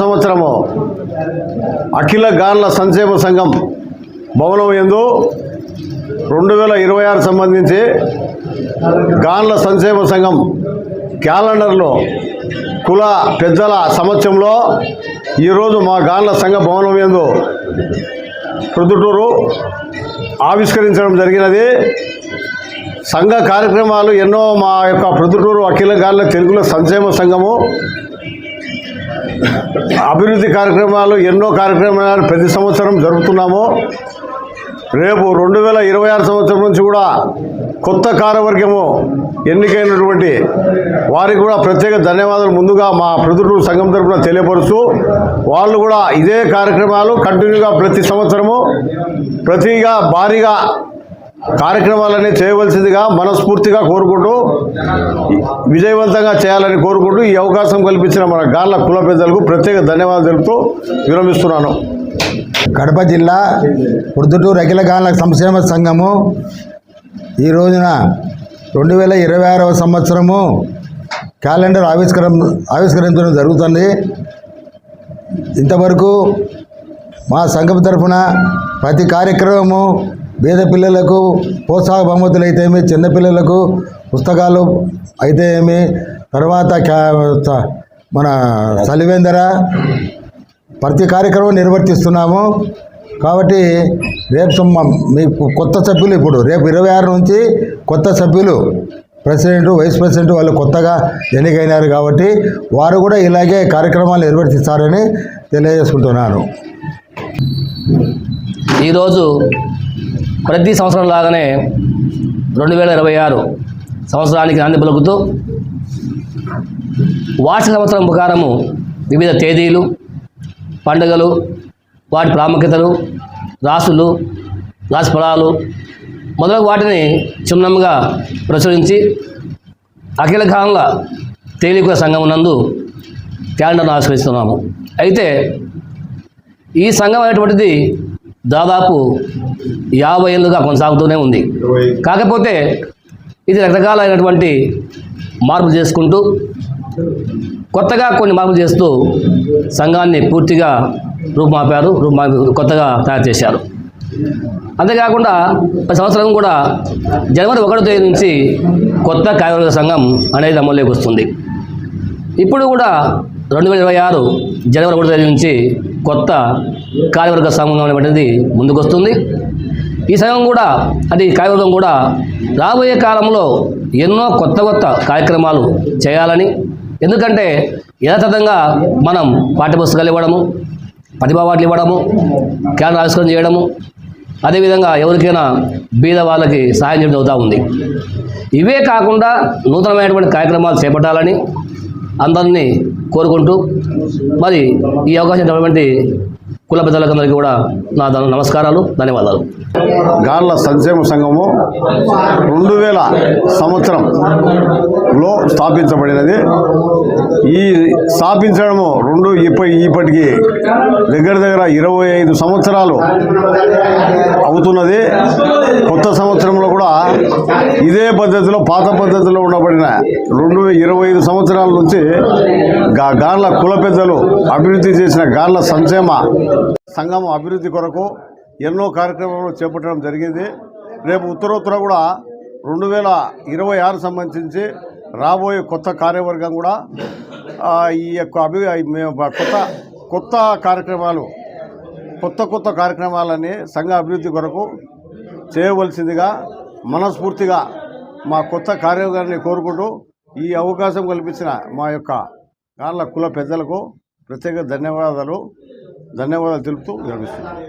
సంవత్సరము అఖిల గాన్ల సంక్షేమ సంఘం భవనం ఎందు రెండు వేల ఇరవై ఆరు సంబంధించి గాన్ల సంక్షేమ సంఘం క్యాలెండర్లో కుల పెద్దల సమక్షంలో ఈరోజు మా గాన్ల సంఘ భవనం ఎందు ప్రొద్దుటూరు ఆవిష్కరించడం జరిగినది. సంఘ కార్యక్రమాలు ఎన్నో మా యొక్క ప్రొద్దుటూరు అఖిల గాన్ల తెలుగుల సంక్షేమ సంఘము అభివృద్ధి కార్యక్రమాలు ఎన్నో కార్యక్రమాలు ప్రతి సంవత్సరం జరుపుతున్నాము. రేపు రెండు వేల ఇరవై ఆరు సంవత్సరం నుంచి కూడా కొత్త కార్యవర్గము ఎన్నికైనటువంటి వారికి కూడా ప్రత్యేక ధన్యవాదాలు ముందుగా మా ప్రతిటూరు సంఘం తరఫున తెలియపరుస్తూ వాళ్ళు కూడా ఇదే కార్యక్రమాలు కంటిన్యూగా ప్రతి సంవత్సరము ప్రతిగా భారీగా కార్యక్రమాలన్నీ చేయవలసిందిగా మనస్ఫూర్తిగా కోరుకుంటూ విజయవంతంగా చేయాలని కోరుకుంటూ ఈ అవకాశం కల్పించిన మన గాళ్ళ కుల పెద్దలకు ప్రత్యేక ధన్యవాదాలు తెలుపుతూ విరమిస్తున్నాను. కడప జిల్లా అఖిల గాల సంక్షేమ సంఘము ఈ రోజున రెండు వేల ఇరవై ఆరవ సంవత్సరము క్యాలెండర్ ఆవిష్కరం ఆవిష్కరించడం జరుగుతుంది. ఇంతవరకు మా సంఘం తరఫున ప్రతి కార్యక్రమము పేద పిల్లలకు ప్రోత్సాహ బహుమతులు అయితేమి చిన్నపిల్లలకు పుస్తకాలు అయితే ఏమి తర్వాత క్యా మన సలివేందర ప్రతి కార్యక్రమం నిర్వర్తిస్తున్నాము. కాబట్టి రేపు సొమ్మ మీ కొత్త సభ్యులు ఇప్పుడు రేపు ఇరవై ఆరు నుంచి కొత్త సభ్యులు ప్రెసిడెంట్ వైస్ ప్రెసిడెంట్ వాళ్ళు కొత్తగా ఎన్నికైనారు కాబట్టి వారు కూడా ఇలాగే కార్యక్రమాలు నిర్వర్తిస్తారని తెలియజేసుకుంటున్నాను. ఈరోజు ప్రతి సంవత్సరం లాగానే రెండు వేల ఇరవై ఆరు సంవత్సరానికి నాంది పలుకుతూ వార్షిక సంవత్సరం ప్రకారము వివిధ తేదీలు పండుగలు వాటి ప్రాముఖ్యతలు రాసులు రాశి ఫలాలు మొదలగు వాటిని క్షుణ్ణంగా ప్రచురించి అఖిల ఖాన్ల తేలిక సంఘం నందు క్యాలెండర్ను ఆవిష్కరిస్తున్నాము అయితే ఈ సంఘం అనేటువంటిది దాదాపు యాభై ఏళ్ళుగా కొనసాగుతూనే ఉంది. కాకపోతే ఇది రకరకాలైనటువంటి మార్పులు చేసుకుంటూ కొత్తగా కొన్ని మార్పులు చేస్తూ సంఘాన్ని పూర్తిగా రూపుమాపారు రూపుమాపి కొత్తగా తయారు చేశారు. అంతేకాకుండా ప్రతి సంవత్సరం కూడా జనవరి ఒకటో తేదీ నుంచి కొత్త కార్యవర్గ సంఘం అనేది అమల్లోకి వస్తుంది. ఇప్పుడు కూడా రెండు వేల ఇరవై ఆరు జనవరి ఒకటో తేదీ నుంచి కొత్త కార్యవర్గ సంఘం అనేటువంటిది ముందుకొస్తుంది ఈ సంఘం కూడా అది కార్యవర్గం కూడా రాబోయే కాలంలో ఎన్నో కొత్త కొత్త కార్యక్రమాలు చేయాలని ఎందుకంటే యథాతథంగా మనం పాఠ్యపుస్తకాలు ఇవ్వడము ప్రతిభా వాటిలు ఇవ్వడము క్యాన్ ఆవిష్కరణ చేయడము అదేవిధంగా ఎవరికైనా బీద వాళ్ళకి సహాయం చేయడం అవుతూ ఉంది. ఇవే కాకుండా నూతనమైనటువంటి కార్యక్రమాలు చేపట్టాలని అందరినీ కోరుకుంటూ మరి ఈ అవకాశం ఇచ్చినటువంటి కుల పెద్దలకందరికీ కూడా నా నమస్కారాలు ధన్యవాదాలు. గాళ్ళ సంక్షేమ సంఘము రెండు వేల సంవత్సరంలో స్థాపించబడినది. ఈ స్థాపించడము రెండు ఇప్పటి ఇప్పటికి దగ్గర దగ్గర ఇరవై ఐదు సంవత్సరాలు అవుతున్నది. కొత్త సంవత్సరంలో కూడా ఇదే పద్ధతిలో పాత పద్ధతిలో ఉండబడిన రెండు ఇరవై ఐదు సంవత్సరాల నుంచి గా కుల పెద్దలు అభివృద్ధి చేసిన గాళ్ళ సంక్షేమ సంఘం అభివృద్ధి కొరకు ఎన్నో కార్యక్రమాలు చేపట్టడం జరిగింది. రేపు ఉత్తరోత్తర కూడా రెండు వేల ఇరవై ఆరు సంబంధించి రాబోయే కొత్త కార్యవర్గం కూడా ఈ యొక్క అభి మేము కొత్త కొత్త కార్యక్రమాలు కొత్త కొత్త కార్యక్రమాలని సంఘ అభివృద్ధి కొరకు చేయవలసిందిగా మనస్ఫూర్తిగా మా కొత్త కార్యవర్గాన్ని కోరుకుంటూ ఈ అవకాశం కల్పించిన మా యొక్క గాళ్ళ కుల పెద్దలకు ప్రత్యేక ధన్యవాదాలు. ధన్యవాదాలు తెలుపుతూ విరమిస్తున్నాను.